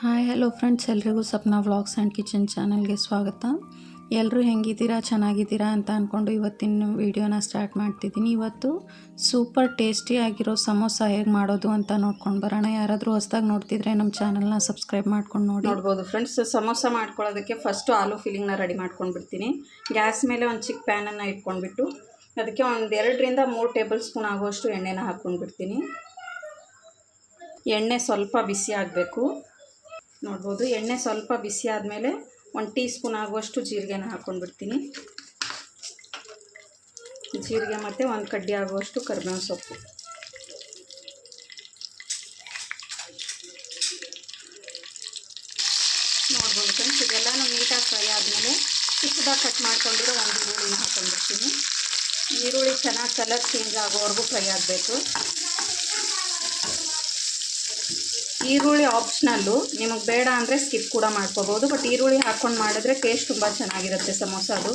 Hi hello friends ಎಲ್ರಿಗೂ Sapna vlogs and kitchen ಚಾನಲ್ಗೆ ಸ್ವಾಗತ. ಎಲ್ಲರೂ ಹೆಂಗಿದ್ದೀರಾ, ಚೆನ್ನಾಗಿದ್ದೀರಾ ಅಂತ ಅಂದ್ಕೊಂಡು ಇವತ್ತಿನ ವೀಡಿಯೋನ ಸ್ಟಾರ್ಟ್ ಮಾಡ್ತಿದ್ದೀನಿ. ಇವತ್ತು ಸೂಪರ್ ಟೇಸ್ಟಿ ಆಗಿರೋ ಸಮೋಸ ಹೇಗೆ ಮಾಡೋದು ಅಂತ ನೋಡ್ಕೊಂಡು ಬರೋಣ. ಯಾರಾದರೂ ಹೊಸ್ದಾಗಿ ನೋಡ್ತಿದ್ರೆ ನಮ್ಮ ಚಾನಲ್ನ ಸಬ್ಸ್ಕ್ರೈಬ್ ಮಾಡ್ಕೊಂಡು ನೋಡಿ. ನೋಡ್ಬೋದು ಫ್ರೆಂಡ್ಸ್ ಸಮೋಸ ಮಾಡ್ಕೊಳ್ಳೋದಕ್ಕೆ ಫಸ್ಟು ಆಲೂ ಫಿಲ್ಲಿಂಗ್ನ ರೆಡಿ ಮಾಡ್ಕೊಂಡ್ಬಿಡ್ತೀನಿ ಗ್ಯಾಸ್ ಮೇಲೆ ಒಂದು ಚಿಕ್ಕ ಪ್ಯಾನನ್ನು ಇಟ್ಕೊಂಡ್ಬಿಟ್ಟು ಅದಕ್ಕೆ ಒಂದು ಎರಡರಿಂದ ಮೂರು ಟೇಬಲ್ ಸ್ಪೂನ್ ಆಗುವಷ್ಟು ಎಣ್ಣೆನ ಹಾಕ್ಕೊಂಡ್ಬಿಡ್ತೀನಿ ಎಣ್ಣೆ ಸ್ವಲ್ಪ ಬಿಸಿ ಆಗಬೇಕು. ನೋಡ್ಬೋದು. ಎಣ್ಣೆ ಸ್ವಲ್ಪ ಬಿಸಿ ಆದಮೇಲೆ ಒಂದು ಟೀ ಸ್ಪೂನ್ ಆಗುವಷ್ಟು ಜೀರಿಗೆನ ಹಾಕ್ಕೊಂಡ್ಬಿಡ್ತೀನಿ ಜೀರಿಗೆ ಮತ್ತು ಒಂದು ಕಡ್ಡಿ ಆಗುವಷ್ಟು ಕರಿಬೇವು ಸೊಪ್ಪು. ನೋಡ್ಬೋದು ಫ್ರೆಂಡ್ಸ್ ಇದೆಲ್ಲನೂ ನೀಟಾಗಿ ಫ್ರೈ ಆದಮೇಲೆ ಚಿಕ್ಕದಾಗಿ ಕಟ್ ಮಾಡ್ಕೊಂಡಿರೋ ಒಂದು ಈರುಳ್ಳಿನ ಹಾಕೊಂಡ್ಬಿಡ್ತೀನಿ. ಈರುಳ್ಳಿ ಚೆನ್ನಾಗಿ ಕಲರ್ ಚೇಂಜ್ ಆಗೋವರೆಗೂ ಫ್ರೈ ಆಗಬೇಕು. ಈರುಳ್ಳಿ ಆಪ್ಷನಲ್ಲು ನಿಮಗೆ ಬೇಡ ಅಂದರೆ ಸ್ಕಿಪ್ ಕೂಡ ಮಾಡ್ಕೋಬೋದು ಬಟ್ ಈರುಳ್ಳಿ ಹಾಕ್ಕೊಂಡು ಮಾಡಿದ್ರೆ ಟೇಸ್ಟ್ ತುಂಬ ಚೆನ್ನಾಗಿರುತ್ತೆ ಸಮೋಸಾದು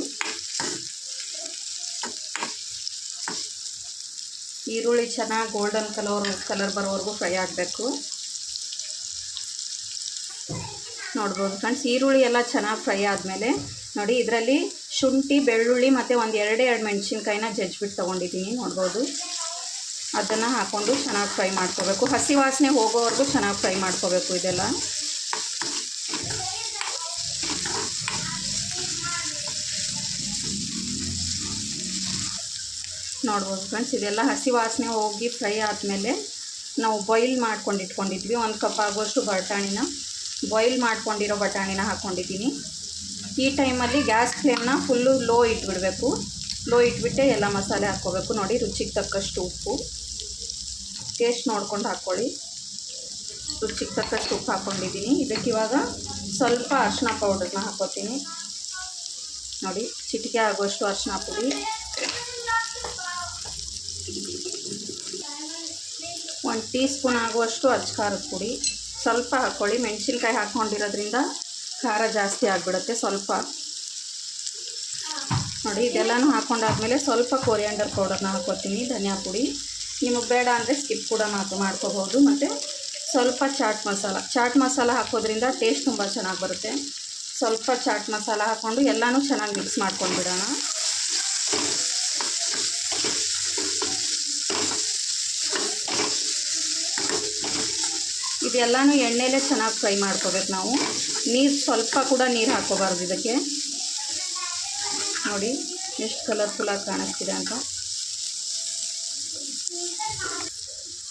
ಈರುಳ್ಳಿ ಚೆನ್ನಾಗಿ ಗೋಲ್ಡನ್ ಕಲರ್ ಕಲರ್ ಬರೋವರೆಗೂ ಫ್ರೈ ಆಗಬೇಕು. ನೋಡ್ಬೋದು ಫ್ರೆಂಡ್ಸ್ ಈರುಳ್ಳಿ ಎಲ್ಲ ಚೆನ್ನಾಗಿ ಫ್ರೈ ಆದಮೇಲೆ ನೋಡಿ ಇದರಲ್ಲಿ ಶುಂಠಿ, ಬೆಳ್ಳುಳ್ಳಿ ಮತ್ತು ಒಂದು ಎರಡೇ, ಎರಡು ಮೆಣಸಿನ್ಕಾಯಿನ ಜಜ್ಬಿಟ್ಟು ತೊಗೊಂಡಿದ್ದೀನಿ, ನೋಡ್ಬೋದು. ಅದನ್ನು ಹಾಕ್ಕೊಂಡು ಚೆನ್ನಾಗಿ ಫ್ರೈ ಮಾಡ್ಕೋಬೇಕು. ಹಸಿ ವಾಸನೆ ಹೋಗೋವರೆಗೂ ಚೆನ್ನಾಗಿ ಫ್ರೈ ಮಾಡ್ಕೋಬೇಕು ಇದೆಲ್ಲ. ನೋಡ್ಬೋದು ಫ್ರೆಂಡ್ಸ್ ಇದೆಲ್ಲ ಹಸಿ ವಾಸನೆ ಹೋಗಿ ಫ್ರೈ ಆದಮೇಲೆ ನಾವು ಬಾಯ್ಲ್ ಮಾಡ್ಕೊಂಡು ಇಟ್ಕೊಂಡಿದ್ವಿ. ಒಂದು ಕಪ್ ಆಗುವಷ್ಟು ಬಟಾಣಿನ. ಬಾಯ್ಲ್ ಮಾಡ್ಕೊಂಡಿರೋ ಬಟಾಣಿನ ಹಾಕ್ಕೊಂಡಿದ್ದೀನಿ ಈ ಟೈಮಲ್ಲಿ ಗ್ಯಾಸ್ ಫ್ಲೇಮ್ನ ಫುಲ್ಲು ಲೋ ಇಟ್ಬಿಡಬೇಕು. ಲೋ ಇಟ್ಬಿಟ್ಟೆ ಎಲ್ಲ ಮಸಾಲೆ ಹಾಕ್ಕೋಬೇಕು. ನೋಡಿ ರುಚಿಗೆ ತಕ್ಕಷ್ಟು ಉಪ್ಪು. ಟೇಸ್ಟ್ ನೋಡ್ಕೊಂಡು ಹಾಕ್ಕೊಳ್ಳಿ. ರುಚಿಗೆ ತಕ್ಕಷ್ಟು ಉಪ್ಪು ಹಾಕ್ಕೊಂಡಿದ್ದೀನಿ. ಇದಕ್ಕೆ ಇವಾಗ ಸ್ವಲ್ಪ ಅರಿಶಿನ ಪೌಡರ್ನ ಹಾಕೋತೀನಿ ನೋಡಿ, ಚಿಟಿಕೆ ಆಗುವಷ್ಟು ಅರಿಶಿನ ಪುಡಿ. ಒಂದು ಟೀ ಸ್ಪೂನ್ ಆಗುವಷ್ಟು ಖಾರದ ಪುಡಿ. ಸ್ವಲ್ಪ ಹಾಕ್ಕೊಳ್ಳಿ. ಮೆಣಸಿನ್ಕಾಯಿ ಹಾಕ್ಕೊಂಡಿರೋದ್ರಿಂದ ಖಾರ ಜಾಸ್ತಿ ಆಗಿಬಿಡುತ್ತೆ ಸ್ವಲ್ಪ. ನೋಡಿ, ಇದೆಲ್ಲನೂ ಹಾಕ್ಕೊಂಡಾದ್ಮೇಲೆ ಸ್ವಲ್ಪ ಕೊರಿಯಾಂಡರ್ ಪೌಡರ್ನ ಹಾಕ್ಕೊತೀನಿ, ಧನಿಯಾ ಪುಡಿ. ನಿಮಗೆ ಬೇಡ ಅಂದರೆ ಸ್ಕಿಪ್ ಕೂಡ ಮಾತು ಮಾಡ್ಕೋಬೋದು. ಮತ್ತು ಸ್ವಲ್ಪ ಚಾಟ್ ಮಸಾಲ ಚಾಟ್ ಮಸಾಲ ಹಾಕೋದ್ರಿಂದ ಟೇಸ್ಟ್ ತುಂಬ ಚೆನ್ನಾಗಿ ಬರುತ್ತೆ. ಸ್ವಲ್ಪ ಚಾಟ್ ಮಸಾಲ ಹಾಕ್ಕೊಂಡು ಎಲ್ಲನೂ ಚೆನ್ನಾಗಿ ಮಿಕ್ಸ್ ಮಾಡ್ಕೊಂಡು ಬಿಡೋಣ. ಇದೆಲ್ಲನೂ ಎಣ್ಣೆಲೇ ಚೆನ್ನಾಗಿ ಫ್ರೈ ಮಾಡ್ಕೋಬೇಕು ನಾವು. ನೀರು ಸ್ವಲ್ಪ ಕೂಡ ನೀರು ಹಾಕೋಬಾರ್ದು ಇದಕ್ಕೆ. ನೋಡಿ, ಎಷ್ಟು ಕಲರ್ಫುಲ್ಲಾಗಿ ಕಾಣಿಸ್ತಿದೆ ಅಂತ.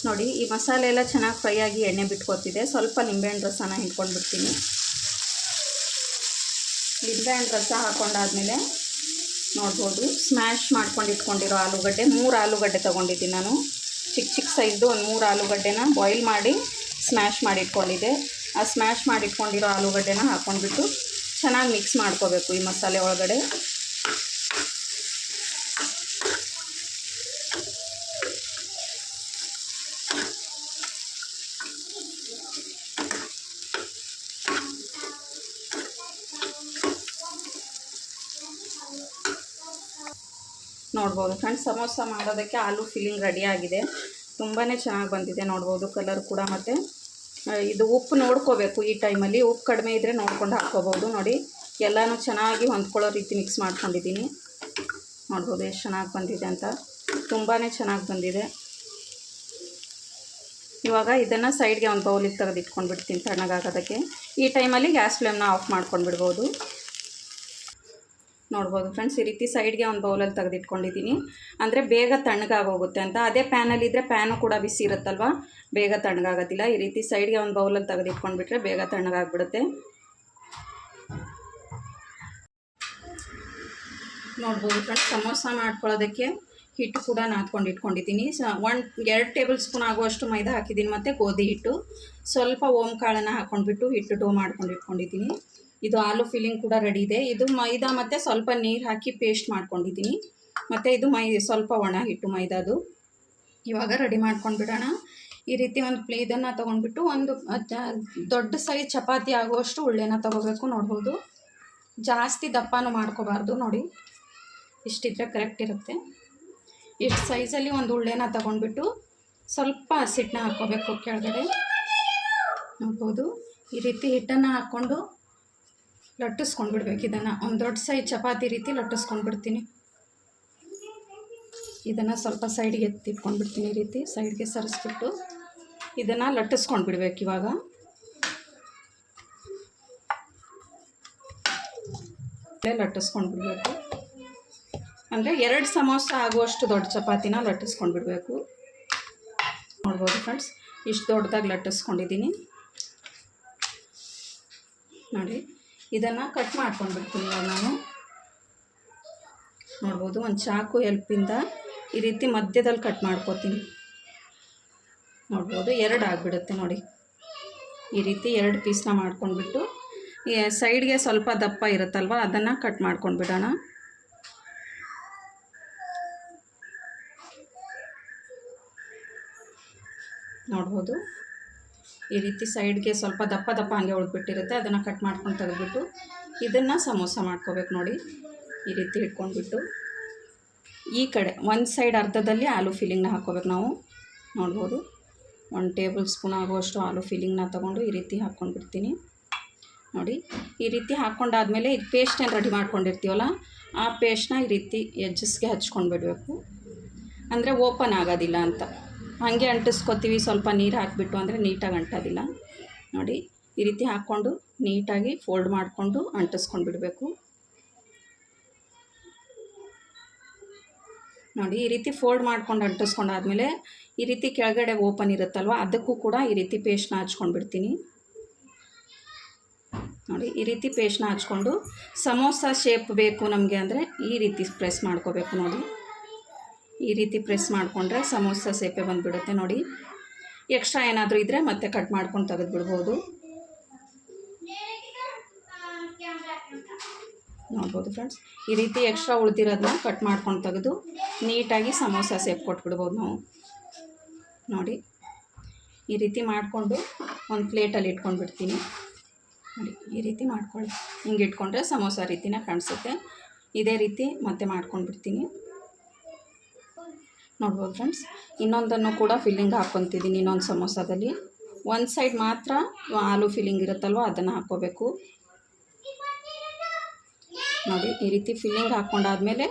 ನೋಡಿ, ಈ ಮಸಾಲೆ ಎಲ್ಲ ಚೆನ್ನಾಗಿ ಫ್ರೈ ಆಗಿ ಎಣ್ಣೆ ಬಿಟ್ಕೊತಿದೆ. ಸ್ವಲ್ಪ ನಿಂಬೆಹಣ್ಣು ರಸನ ಹಿಂಡ್ಕೊಂಡು ಬಿಡ್ತೀನಿ ನಿಂಬೆಹಣ್ಣು ರಸ ಹಾಕೊಂಡಾದ್ಮೇಲೆ ನೋಡ್ಬೋದು ಸ್ಮ್ಯಾಶ್ ಮಾಡ್ಕೊಂಡು ಇಟ್ಕೊಂಡಿರೋ ಆಲೂಗಡ್ಡೆ. ಮೂರು ಆಲೂಗಡ್ಡೆ ತೊಗೊಂಡಿದ್ದೀನಿ ನಾನು. ಚಿಕ್ಕ ಚಿಕ್ಕ ಸೈಜ್ದು ಒಂದು ಮೂರು ಆಲೂಗಡ್ಡೆನ ಬಾಯ್ಲ್ ಮಾಡಿ ಸ್ಮ್ಯಾಶ್ ಮಾಡಿ ಇಟ್ಕೊಂಡಿದ್ದೆ. ಆ ಸ್ಮ್ಯಾಶ್ ಮಾಡಿ ಇಟ್ಕೊಂಡಿರೋ ಆಲೂಗಡ್ಡೆನ ಹಾಕ್ಕೊಂಡ್ಬಿಟ್ಟು ಚೆನ್ನಾಗಿ ಮಿಕ್ಸ್ ಮಾಡ್ಕೋಬೇಕು ಈ ಮಸಾಲೆ ಒಳಗಡೆ. ನೋಡ್ಬೋದು. ಫ್ರೆಂಡ್ಸ್ ಸಮೋಸ ಮಾಡೋದಕ್ಕೆ ಆಲೂ ಫಿಲ್ಲಿಂಗ್ ಆಗಿದೆ. ತುಂಬಾ ಚೆನ್ನಾಗಿ ಬಂದಿದೆ ನೋಡ್ಬೋದು. ಕಲರ್ ಕೂಡ ಮತ್ತು ಇದು ಉಪ್ಪು ನೋಡ್ಕೋಬೇಕು ಈ ಟೈಮಲ್ಲಿ ಉಪ್ಪು ಕಡಿಮೆ ಇದ್ದರೆ ನೋಡ್ಕೊಂಡು ಹಾಕ್ಕೋಬೋದು ನೋಡಿ, ಎಲ್ಲನೂ ಚೆನ್ನಾಗಿ ಹೊಂದ್ಕೊಳ್ಳೋ ರೀತಿ ಮಿಕ್ಸ್ ಮಾಡ್ಕೊಂಡಿದ್ದೀನಿ. ನೋಡ್ಬೋದು ಎಷ್ಟು ಚೆನ್ನಾಗಿ ಬಂದಿದೆ ಅಂತ. ತುಂಬಾ ಚೆನ್ನಾಗಿ ಬಂದಿದೆ. ಇವಾಗ ಇದನ್ನು ಸೈಡ್ಗೆ ಒಂದು ಬೌಲಿಗೆ ತೆಗೆದು ಇಟ್ಕೊಂಡ್ಬಿಡ್ತೀನಿ ತಣ್ಣಗಾಗೋದಕ್ಕೆ. ಈ ಟೈಮಲ್ಲಿ ಗ್ಯಾಸ್ ಫ್ಲೇಮ್ನ ಆಫ್ ಮಾಡ್ಕೊಂಡು ಬಿಡ್ಬೋದು ನೋಡ್ಬೋದು ಫ್ರೆಂಡ್ಸ್, ಈ ರೀತಿ ಸೈಡ್ಗೆ ಒಂದು ಬೌಲಲ್ಲಿ ತೆಗೆದಿಟ್ಕೊಂಡಿದ್ದೀನಿ ಅಂದರೆ ಬೇಗ ತಣ್ಣಗಾಗೋಗುತ್ತೆ ಅಂತ. ಅದೇ ಪ್ಯಾನಲ್ಲಿದ್ದರೆ ಪ್ಯಾನು ಕೂಡ ಬಿಸಿ ಇರುತ್ತಲ್ವ? ಬೇಗ ತಣ್ಣಗಾಗೋದಿಲ್ಲ. ಈ ರೀತಿ ಸೈಡ್ಗೆ ಒಂದು ಬೌಲಲ್ಲಿ ತೆಗೆದಿಟ್ಕೊಂಡ್ಬಿಟ್ರೆ ಬೇಗ ತಣ್ಣಗಾಗ್ಬಿಡುತ್ತೆ. ನೋಡ್ಬೋದು ಫ್ರೆಂಡ್ಸ್, ಸಮೋಸ ಮಾಡ್ಕೊಳ್ಳೋದಕ್ಕೆ ಹಿಟ್ಟು ಕೂಡ ನಾದ್ಕೊಂಡು ಇಟ್ಕೊಂಡಿದ್ದೀನಿ ಸ ಒನ್ ಎರಡು ಟೇಬಲ್ ಸ್ಪೂನ್ ಆಗುವಷ್ಟು ಮೈದಾ ಹಾಕಿದ್ದೀನಿ ಮತ್ತು ಗೋಧಿ ಹಿಟ್ಟು. ಸ್ವಲ್ಪ ಓಮ್ ಕಾಳನ್ನು ಹಾಕ್ಕೊಂಡ್ಬಿಟ್ಟು ಹಿಟ್ಟು ಡೋ ಮಾಡ್ಕೊಂಡು ಇಟ್ಕೊಂಡಿದ್ದೀನಿ ಇದು ಆಲೂ ಫಿಲ್ಲಿಂಗ್ ಕೂಡ ರೆಡಿ ಇದೆ. ಇದು ಮೈದಾ ಮತ್ತು ಸ್ವಲ್ಪ ನೀರು ಹಾಕಿ ಪೇಸ್ಟ್ ಮಾಡ್ಕೊಂಡಿದ್ದೀನಿ. ಮತ್ತು ಇದು ಮೈ, ಸ್ವಲ್ಪ ಒಣ ಹಿಟ್ಟು ಮೈದಾದು. ಇವಾಗ ರೆಡಿ ಮಾಡ್ಕೊಂಡು ಬಿಡೋಣ. ಈ ರೀತಿ ಒಂದು ಪ್ಲೇದನ್ನು ತೊಗೊಂಡ್ಬಿಟ್ಟು ಒಂದು ದೊಡ್ಡ ಸೈಜ್ ಚಪಾತಿ ಆಗುವಷ್ಟು ಉಳ್ಳೆನ ತೊಗೋಬೇಕು ನೋಡ್ಬೋದು. ಜಾಸ್ತಿ ದಪ್ಪನೂ ಮಾಡ್ಕೋಬಾರ್ದು ನೋಡಿ. ಇಷ್ಟಿದ್ರೆ ಕರೆಕ್ಟ್ ಇರುತ್ತೆ. ಇಷ್ಟು ಸೈಜಲ್ಲಿ ಒಂದು ಉಳ್ಳೆನ ತೊಗೊಂಡ್ಬಿಟ್ಟು ಸ್ವಲ್ಪ ಹಸಿಟ್ಟನ್ನ ಹಾಕ್ಕೋಬೇಕು ಕೆಳಗಡೆ. ನೋಡ್ಬೋದು. ಈ ರೀತಿ ಹಿಟ್ಟನ್ನು ಹಾಕ್ಕೊಂಡು ಲಟ್ಟಿಸ್ಕೊಂಡು ಬಿಡ್ಬೇಕು ಇದನ್ನು. ಒಂದು ದೊಡ್ಡ ಸೈಜ್ ಚಪಾತಿ ರೀತಿ ಲಟ್ಟಿಸ್ಕೊಂಡ್ಬಿಡ್ತೀನಿ. ಇದನ್ನು ಸ್ವಲ್ಪ ಸೈಡ್ಗೆ ಎತ್ತಿಟ್ಕೊಂಡು ಬಿಡ್ತೀನಿ ಈ ರೀತಿ. ಸೈಡ್ಗೆ ಸರಿಸ್ಬಿಟ್ಟು ಇದನ್ನು ಲಟ್ಟಿಸ್ಕೊಂಡು ಬಿಡ್ಬೇಕು ಇವಾಗ. ಲಟ್ಟಿಸ್ಕೊಂಡು ಬಿಡಬೇಕು ಅಂದರೆ ಎರಡು ಸಮೋಸ ಆಗುವಷ್ಟು ದೊಡ್ಡ ಚಪಾತಿನ ಲಟ್ಟಿಸ್ಕೊಂಡು ಬಿಡಬೇಕು ನೋಡ್ಬೋದು ಫ್ರೆಂಡ್ಸ್, ಇಷ್ಟು ದೊಡ್ಡದಾಗಿ ಲಟ್ಟಿಸ್ಕೊಂಡಿದ್ದೀನಿ. ನೋಡಿ. ಇದನ್ನು ಕಟ್ ಮಾಡ್ಕೊಂಡು ಬಿಡ್ತೀನಿ ನಾನು. ನೋಡ್ಬೋದು, ಒಂದು ಚಾಕು ಹೆಲ್ಪಿಂದ ಈ ರೀತಿ ಮಧ್ಯದಲ್ಲಿ ಕಟ್ ಮಾಡ್ಕೋತೀನಿ. ನೋಡ್ಬೋದು, ಎರಡು ಆಗಿಬಿಡುತ್ತೆ ನೋಡಿ. ಈ ರೀತಿ ಎರಡು ಪೀಸ್ನ ಮಾಡ್ಕೊಂಡ್ಬಿಟ್ಟು ಸೈಡ್ಗೆ ಸ್ವಲ್ಪ ದಪ್ಪ ಇರುತ್ತಲ್ವ, ಅದನ್ನು ಕಟ್ ಮಾಡ್ಕೊಂಡು ಬಿಡೋಣ ನೋಡ್ಬೋದು ಈ ರೀತಿ ಸೈಡ್ಗೆ ಸ್ವಲ್ಪ ದಪ್ಪ ದಪ್ಪ ಹಂಗೆ ಉಳ್ಬಿಟ್ಟಿರುತ್ತೆ ಅದನ್ನು ಕಟ್ ಮಾಡ್ಕೊಂಡು ತೆಗೆದ್ಬಿಟ್ಟು ಇದನ್ನು ಸಮೋಸ ಮಾಡ್ಕೋಬೇಕು ನೋಡಿ. ಈ ರೀತಿ ಇಟ್ಕೊಂಡ್ಬಿಟ್ಟು ಈ ಕಡೆ ಒಂದು ಸೈಡ್ ಅರ್ಧದಲ್ಲಿ ಆಲೂ ಫಿಲ್ಲಿಂಗ್ನ ಹಾಕ್ಕೋಬೇಕು ನಾವು. ನೋಡ್ಬೋದು. ಒಂದು ಟೇಬಲ್ ಸ್ಪೂನ್ ಆಗುವಷ್ಟು ಆಲೂ ಫಿಲ್ಲಿಂಗ್ನ ತೊಗೊಂಡು ಈ ರೀತಿ ಹಾಕ್ಕೊಂಡ್ಬಿಡ್ತೀನಿ. ನೋಡಿ, ಈ ರೀತಿ ಹಾಕ್ಕೊಂಡಾದಮೇಲೆ ಇದು ಪೇಸ್ಟ್ ಏನು ರೆಡಿ ಮಾಡ್ಕೊಂಡಿರ್ತೀವಲ್ಲ, ಆ ಪೇಸ್ಟ್ನ ಈ ರೀತಿ ಎಜ್ಜಸ್ಗೆ ಹಚ್ಕೊಂಡು ಬಿಡಬೇಕು ಅಂದರೆ ಓಪನ್ ಆಗೋದಿಲ್ಲ ಅಂತ. ಹಾಗೆ ಅಂಟಿಸ್ಕೊತೀವಿ, ಸ್ವಲ್ಪ ನೀರು ಹಾಕಿಬಿಟ್ಟು, ಅಂದರೆ ನೀಟಾಗಿ ಅಂಟೋದಿಲ್ಲ. ನೋಡಿ, ಈ ರೀತಿ ಹಾಕ್ಕೊಂಡು ನೀಟಾಗಿ ಫೋಲ್ಡ್ ಮಾಡಿಕೊಂಡು ಅಂಟಿಸ್ಕೊಂಡು ಬಿಡಬೇಕು. ನೋಡಿ, ಈ ರೀತಿ ಫೋಲ್ಡ್ ಮಾಡ್ಕೊಂಡು ಅಂಟಿಸ್ಕೊಂಡಾದ್ಮೇಲೆ ಈ ರೀತಿ ಕೆಳಗಡೆ ಓಪನ್ ಇರುತ್ತಲ್ವ, ಅದಕ್ಕೂ ಕೂಡ ಈ ರೀತಿ ಪೇಸ್ಟ್ನ ಹಚ್ಕೊಂಡು ಬಿಡ್ತೀನಿ. ನೋಡಿ, ಈ ರೀತಿ ಪೇಸ್ಟ್ನ ಹಚ್ಕೊಂಡು, ಸಮೋಸ ಶೇಪ್ ಬೇಕು ನಮಗೆ ಅಂದರೆ ಈ ರೀತಿ ಪ್ರೆಸ್ ಮಾಡ್ಕೋಬೇಕು ನೋಡಿ. ಈ ರೀತಿ ಪ್ರೆಸ್ ಮಾಡಿಕೊಂಡ್ರೆ ಸಮೋಸ ಸೇಪೆ ಬಂದುಬಿಡುತ್ತೆ ನೋಡಿ. ಎಕ್ಸ್ಟ್ರಾ ಏನಾದರೂ ಇದ್ದರೆ ಮತ್ತೆ ಕಟ್ ಮಾಡ್ಕೊಂಡು ತೆಗೆದುಬಿಡ್ಬೋದು. ನೋಡ್ಬೋದು ಫ್ರೆಂಡ್ಸ್, ಈ ರೀತಿ ಎಕ್ಸ್ಟ್ರಾ ಉಳಿದಿರೋದನ್ನ ಕಟ್ ಮಾಡ್ಕೊಂಡು ತೆಗೆದು ನೀಟಾಗಿ ಸಮೋಸ ಸೇಪ್ ಕೊಟ್ಬಿಡ್ಬೋದು ನಾವು. ನೋಡಿ, ಈ ರೀತಿ ಮಾಡಿಕೊಂಡು ಒಂದು ಪ್ಲೇಟಲ್ಲಿ ಇಟ್ಕೊಂಡು ಬಿಡ್ತೀನಿ ನೋಡಿ, ಈ ರೀತಿ ಮಾಡ್ಕೊಳ್ಳಿ. ಹಿಂಗೆ ಇಟ್ಕೊಂಡ್ರೆ ಸಮೋಸ ರೀತಿನ ಕಾಣಿಸುತ್ತೆ. ಇದೇ ರೀತಿ ಮತ್ತೆ ಮಾಡ್ಕೊಂಡು ಬಿಡ್ತೀನಿ ನೋಡ್ಬೋದು ಫ್ರೆಂಡ್ಸ್. ಇನ್ನೊಂದನ್ನು ಕೂಡ ಫಿಲ್ಲಿಂಗ್ ಹಾಕ್ಕೊತಿದ್ದೀನಿ ಇನ್ನೊಂದು ಸಮೋಸದಲ್ಲಿ. ಒಂದು ಸೈಡ್ ಮಾತ್ರ ಆಲೂ ಫಿಲ್ಲಿಂಗ್ ಇರುತ್ತಲ್ವ, ಅದನ್ನು ಹಾಕ್ಕೋಬೇಕು. ನೋಡಿ, ಈ ರೀತಿ ಫಿಲ್ಲಿಂಗ್ ಹಾಕ್ಕೊಂಡಾದ್ಮೇಲೆ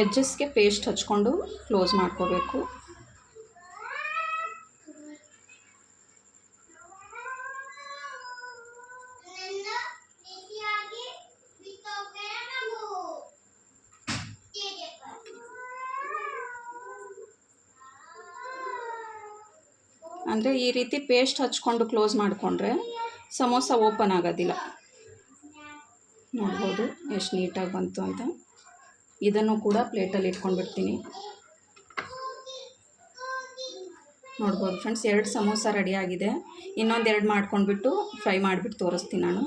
ಎಜ್ಜಸ್ಗೆ ಪೇಸ್ಟ್ ಹಚ್ಕೊಂಡು ಕ್ಲೋಸ್ ಮಾಡ್ಕೋಬೇಕು. ಅಂದರೆ ಈ ರೀತಿ ಪೇಸ್ಟ್ ಹಚ್ಕೊಂಡು ಕ್ಲೋಸ್ ಮಾಡಿಕೊಂಡ್ರೆ ಸಮೋಸ ಓಪನ್ ಆಗೋದಿಲ್ಲ. ನೋಡ್ಬೋದು ಎಷ್ಟು ನೀಟಾಗಿ ಬಂತು ಅಂತ. ಇದನ್ನು ಕೂಡ ಪ್ಲೇಟಲ್ಲಿ ಇಟ್ಕೊಂಡ್ಬಿಡ್ತೀನಿ. ನೋಡ್ಬೋದು ಫ್ರೆಂಡ್ಸ್ ಎರಡು ಸಮೋಸ ರೆಡಿ ಆಗಿದೆ. ಇನ್ನೊಂದು ಎರಡು ಮಾಡ್ಕೊಂಡ್ಬಿಟ್ಟು ಫ್ರೈ ಮಾಡಿಬಿಟ್ಟು ತೋರಿಸ್ತೀನಿ ನಾನು.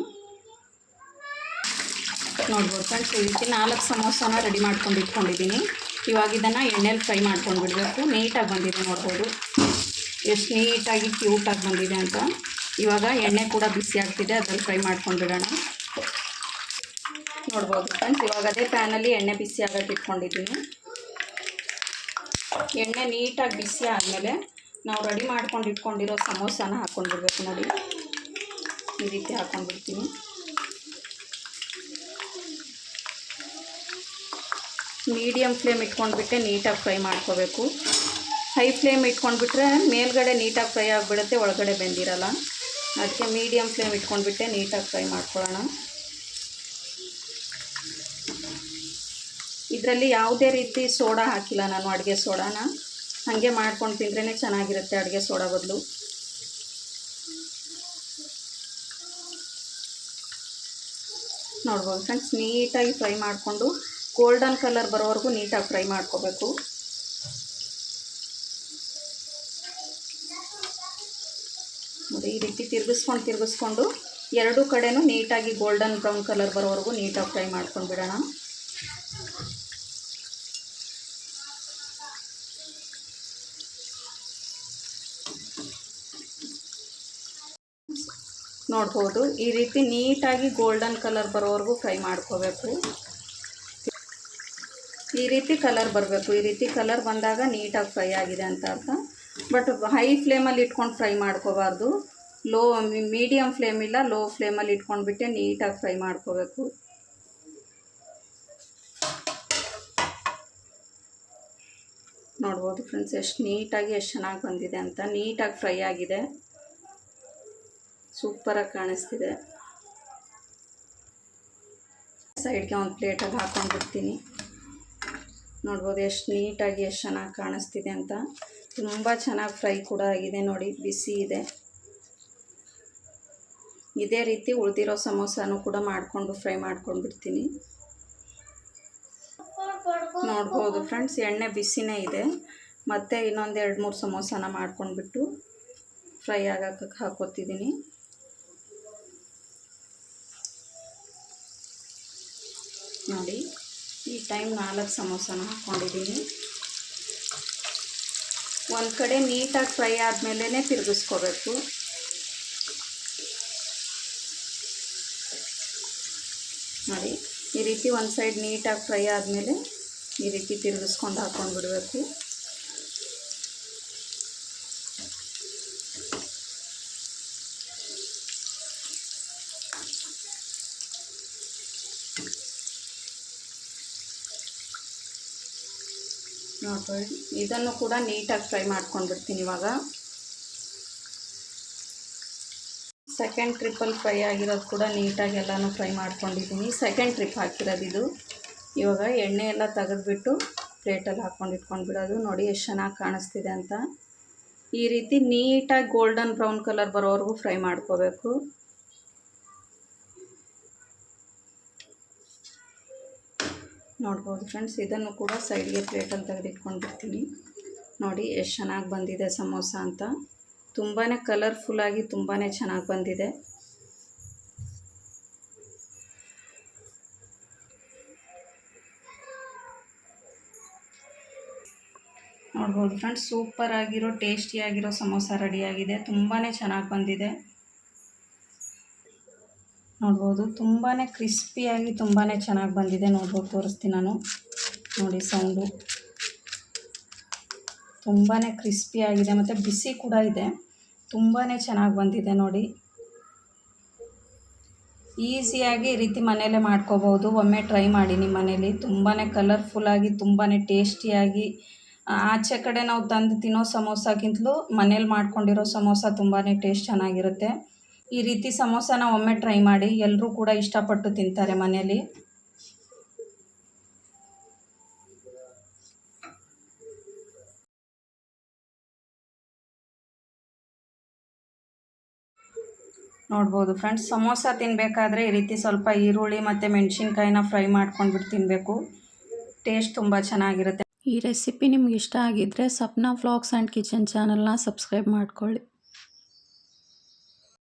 ನೋಡ್ಬೋದು ಫ್ರೆಂಡ್ಸ್ ಈ ರೀತಿ ನಾಲ್ಕು ಸಮೋಸನ ರೆಡಿ ಮಾಡ್ಕೊಂಡು ಇಟ್ಕೊಂಡಿದ್ದೀನಿ. ಇವಾಗ ಇದನ್ನು ಎಣ್ಣೆಲಿ ಫ್ರೈ ಮಾಡ್ಕೊಂಡು ಬಿಡಬೇಕು ನೀಟಾಗಿ ಬಂದಿದೆ ನೋಡ್ಬೋದು. ಎಷ್ಟು ನೀಟಾಗಿ ಕ್ಯೂಟಾಗಿ ಬಂದಿದೆ ಅಂತ. ಇವಾಗ ಎಣ್ಣೆ ಕೂಡ ಬಿಸಿ ಆಗ್ತಿದೆ, ಅದ್ರಲ್ಲಿ ಫ್ರೈ ಮಾಡ್ಕೊಂಡ್ಬಿಡೋಣ. ನೋಡ್ಬೋದು ಫ್ರೆಂಡ್ಸ್ ಇವಾಗ ಅದೇ ಪ್ಯಾನಲ್ಲಿ ಎಣ್ಣೆ ಬಿಸಿ ಆಗೋಕ್ಕೆ ಇಟ್ಕೊಂಡಿದ್ದೀನಿ. ಎಣ್ಣೆ ನೀಟಾಗಿ ಬಿಸಿ ಆದಮೇಲೆ ನಾವು ರೆಡಿ ಮಾಡ್ಕೊಂಡು ಇಟ್ಕೊಂಡಿರೋ ಸಮೋಸಾನ ಹಾಕ್ಕೊಂಡ್ಬಿಡ್ಬೇಕು ನೋಡಿ. ಈ ರೀತಿ ಹಾಕ್ಕೊಂಡ್ಬಿಡ್ತೀನಿ. ಮೀಡಿಯಮ್ ಫ್ಲೇಮ್ ಇಟ್ಕೊಂಡ್ಬಿಟ್ಟೆ ನೀಟಾಗಿ ಫ್ರೈ ಮಾಡ್ಕೋಬೇಕು. ಹೈ ಫ್ಲೇಮ್ ಇಟ್ಕೊಂಡ್ಬಿಟ್ರೆ ಮೇಲ್ಗಡೆ ನೀಟಾಗಿ ಫ್ರೈ ಆಗಿಬಿಡುತ್ತೆ, ಒಳಗಡೆ ಬೆಂದಿರಲ್ಲ. ಅದಕ್ಕೆ ಮೀಡಿಯಮ್ ಫ್ಲೇಮ್ ಇಟ್ಕೊಂಡ್ಬಿಟ್ಟೆ ನೀಟಾಗಿ ಫ್ರೈ ಮಾಡ್ಕೊಳ್ಳೋಣ. ಇದರಲ್ಲಿ ಯಾವುದೇ ರೀತಿ ಸೋಡಾ ಹಾಕಿಲ್ಲ ನಾನು ಅಡುಗೆ ಸೋಡಾನ. ಹಾಗೆ ಮಾಡ್ಕೊಂಡು ತಿಂದ್ರೇ ಚೆನ್ನಾಗಿರುತ್ತೆ ಅಡುಗೆ ಸೋಡಾ ಬದಲು. ನೋಡ್ಬೋದು ಫ್ರೆಂಡ್ಸ್, ನೀಟಾಗಿ ಫ್ರೈ ಮಾಡಿಕೊಂಡು, ಗೋಲ್ಡನ್ ಕಲರ್ ಬರೋವರೆಗೂ ನೀಟಾಗಿ ಫ್ರೈ ಮಾಡ್ಕೋಬೇಕು ನೋಡಿ ಈ ರೀತಿ ತಿರುಗಿಸ್ಕೊಂಡು ತಿರುಗಿಸ್ಕೊಂಡು ಎರಡೂ ಕಡೆನೂ ನೀಟಾಗಿ ಗೋಲ್ಡನ್ ಬ್ರೌನ್ ಕಲರ್ ಬರೋವರೆಗೂ ನೀಟಾಗಿ ಫ್ರೈ ಮಾಡ್ಕೊಂಡು ಬಿಡೋಣ. ನೋಡ್ಬೋದು, ಈ ರೀತಿ ನೀಟಾಗಿ ಗೋಲ್ಡನ್ ಕಲರ್ ಬರೋವರೆಗೂ ಫ್ರೈ ಮಾಡ್ಕೋಬೇಕು. ಈ ರೀತಿ ಕಲರ್ ಬರಬೇಕು, ಈ ರೀತಿ ಕಲರ್ ಬಂದಾಗ ನೀಟಾಗಿ ಫ್ರೈ ಆಗಿದೆ ಅಂತ ಅರ್ಥ. ಬಟ್ ಹೈ ಫ್ಲೇಮಲ್ಲಿ ಇಟ್ಕೊಂಡು ಫ್ರೈ ಮಾಡ್ಕೋಬಾರ್ದು. ಲೋ ಮೀಡಿಯಮ್ ಫ್ಲೇಮ್ ಇಲ್ಲ, ಲೋ ಫ್ಲೇಮಲ್ಲಿ ಇಟ್ಕೊಂಡ್ಬಿಟ್ಟೆ ನೀಟಾಗಿ ಫ್ರೈ ಮಾಡ್ಕೋಬೇಕು. ನೋಡ್ಬೋದು ಫ್ರೆಂಡ್ಸ್, ಎಷ್ಟು ನೀಟಾಗಿ, ಎಷ್ಟು ಚೆನ್ನಾಗಿ ಬಂದಿದೆ ಅಂತ. ನೀಟಾಗಿ ಫ್ರೈ ಆಗಿದೆ. ಸೂಪರಾಗಿ ಕಾಣಿಸ್ತಿದೆ. ಸೈಡ್ಗೆ ಒಂದು ಪ್ಲೇಟಲ್ಲಿ ಹಾಕ್ಕೊಂಡ್ಬಿಡ್ತೀನಿ. ನೋಡ್ಬೋದು ಎಷ್ಟು ನೀಟಾಗಿ, ಎಷ್ಟು ಚೆನ್ನಾಗಿ ಕಾಣಿಸ್ತಿದೆ ಅಂತ. ತುಂಬ ಚೆನ್ನಾಗಿ ಫ್ರೈ ಕೂಡ ಆಗಿದೆ ನೋಡಿ, ಬಿಸಿ ಇದೆ. ಇದೇ ರೀತಿ ಉಳಿದಿರೋ ಸಮೋಸಾನು ಕೂಡ ಮಾಡಿಕೊಂಡು ಫ್ರೈ ಮಾಡ್ಕೊಂಡು ಬಿಡ್ತೀನಿ ನೋಡ್ಬೋದು ಫ್ರೆಂಡ್ಸ್, ಎಣ್ಣೆ ಬಿಸಿನೇ ಇದೆ. ಮತ್ತು ಇನ್ನೊಂದು ಎರಡು ಮೂರು ಸಮೋಸಾನ ಮಾಡ್ಕೊಂಡ್ಬಿಟ್ಟು ಫ್ರೈ ಆಗಕ್ಕೆ ಹಾಕೋತಿದ್ದೀನಿ ನೋಡಿ, ಈ ಟೈಮ್ ನಾಲ್ಕು ಸಮೋಸಾನ ಹಾಕ್ಕೊಂಡಿದ್ದೀನಿ ಒಂದು ಕಡೆ ನೀಟಾಗಿ ಫ್ರೈ ಆದಮೇಲೆ ತಿರುಗಿಸ್ಕೋಬೇಕು ನೋಡಿ ಈ ರೀತಿ ಒಂದು ಸೈಡ್ ನೀಟಾಗಿ ಫ್ರೈ ಆದಮೇಲೆ ಈ ರೀತಿ ತಿರುಗಿಸ್ಕೊಂಡು ಹಾಕ್ಕೊಂಡು ಬಿಡಬೇಕು. ನೋಡ್ಕೊಳ್ಳಿ. ಇದನ್ನು ಕೂಡ ನೀಟಾಗಿ ಫ್ರೈ ಮಾಡ್ಕೊಂಡು ಬಿಡ್ತೀನಿ ಇವಾಗ. ಸೆಕೆಂಡ್ ಟ್ರಿಪ್ಪಲ್ಲಿ ಫ್ರೈ ಆಗಿರೋದು ಕೂಡ ನೀಟಾಗಿ ಎಲ್ಲನೂ ಫ್ರೈ ಮಾಡ್ಕೊಂಡಿದ್ದೀನಿ. ಸೆಕೆಂಡ್ ಟ್ರಿಪ್ ಹಾಕಿರೋದು ಇದು. ಇವಾಗ ಎಣ್ಣೆ ಎಲ್ಲ ತೆಗೆದ್ಬಿಟ್ಟು ಪ್ಲೇಟಲ್ಲಿ ಹಾಕ್ಕೊಂಡು ಇಟ್ಕೊಂಡು ಬಿಡೋದು. ನೋಡಿ ಎಷ್ಟು ಚೆನ್ನಾಗಿ ಕಾಣಿಸ್ತಿದೆ ಅಂತ. ಈ ರೀತಿ ನೀಟಾಗಿ ಗೋಲ್ಡನ್ ಬ್ರೌನ್ ಕಲರ್ ಬರೋವರೆಗೂ ಫ್ರೈ ಮಾಡ್ಕೋಬೇಕು. ನೋಡ್ಬೋದು ಫ್ರೆಂಡ್ಸ್ ಇದನ್ನು ಕೂಡ ಸೈಡ್ಗೆ ಪ್ಲೇಟಲ್ಲಿ ತೆಗೆದಿಟ್ಕೊಂಡು ಬಿಡ್ತೀನಿ ನೋಡಿ ಎಷ್ಟು ಚೆನ್ನಾಗಿ ಬಂದಿದೆ ಸಮೋಸ ಅಂತ. ತುಂಬಾ ಕಲರ್ಫುಲ್ಲಾಗಿ ತುಂಬಾ ಚೆನ್ನಾಗಿ ಬಂದಿದೆ. ನೋಡ್ಬೋದು ಫ್ರೆಂಡ್ಸ್, ಸೂಪರ್ ಆಗಿರೋ ಟೇಸ್ಟಿಯಾಗಿರೋ ಸಮೋಸ ರೆಡಿಯಾಗಿದೆ. ತುಂಬಾ ಚೆನ್ನಾಗಿ ಬಂದಿದೆ. ನೋಡ್ಬೋದು ತುಂಬಾ ಕ್ರಿಸ್ಪಿಯಾಗಿ ತುಂಬಾ ಚೆನ್ನಾಗಿ ಬಂದಿದೆ. ನೋಡ್ಬೋದು ತೋರಿಸ್ತೀನಿ ನಾನು. ನೋಡಿ ಸೌಂಡು ತುಂಬಾ ಕ್ರಿಸ್ಪಿಯಾಗಿದೆ ಮತ್ತು ಬಿಸಿ ಕೂಡ ಇದೆ. ತುಂಬಾ ಚೆನ್ನಾಗಿ ಬಂದಿದೆ ನೋಡಿ. ಈಸಿಯಾಗಿ ಈ ರೀತಿ ಮನೆಯಲ್ಲೇ ಮಾಡ್ಕೋಬೋದು ಒಮ್ಮೆ ಟ್ರೈ ಮಾಡಿ ನಿಮ್ಮ ಮನೇಲಿ ತುಂಬಾ ಕಲರ್ಫುಲ್ಲಾಗಿ ತುಂಬಾ ಟೇಸ್ಟಿಯಾಗಿ ಆಚೆ ಕಡೆ ನಾವು ತಂದು ತಿನ್ನೋ ಸಮೋಸಕ್ಕಿಂತಲೂ ಮನೇಲಿ ಮಾಡ್ಕೊಂಡಿರೋ ಸಮೋಸ ತುಂಬಾ ಟೇಸ್ಟ್ ಚೆನ್ನಾಗಿರುತ್ತೆ. ಈ ರೀತಿ ಸಮೋಸನ ಒಮ್ಮೆ ಟ್ರೈ ಮಾಡಿ ಎಲ್ಲರೂ ಕೂಡ ಇಷ್ಟಪಟ್ಟು ತಿಂತಾರೆ ಮನೇಲಿ ನೋಡ್ಬೋದು. ಫ್ರೆಂಡ್ಸ್, ಸಮೋಸ ತಿನ್ನಬೇಕಾದ್ರೆ ಈ ರೀತಿ ಸ್ವಲ್ಪ ಈರುಳ್ಳಿ ಮತ್ತು ಮೆಣಸಿನ್ಕಾಯಿನ ಫ್ರೈ ಮಾಡ್ಕೊಂಡ್ಬಿಟ್ಟು ತಿನ್ನಬೇಕು ಟೇಸ್ಟ್ ತುಂಬ ಚೆನ್ನಾಗಿರುತ್ತೆ. ಈ ರೆಸಿಪಿ ನಿಮ್ಗೆ ಇಷ್ಟ ಆಗಿದ್ದರೆ ಸಪ್ನಾ ಫ್ಲಾಗ್ಸ್ ಆ್ಯಂಡ್ ಕಿಚನ್ ಚಾನಲ್ನ ಸಬ್ಸ್ಕ್ರೈಬ್ ಮಾಡ್ಕೊಳ್ಳಿ.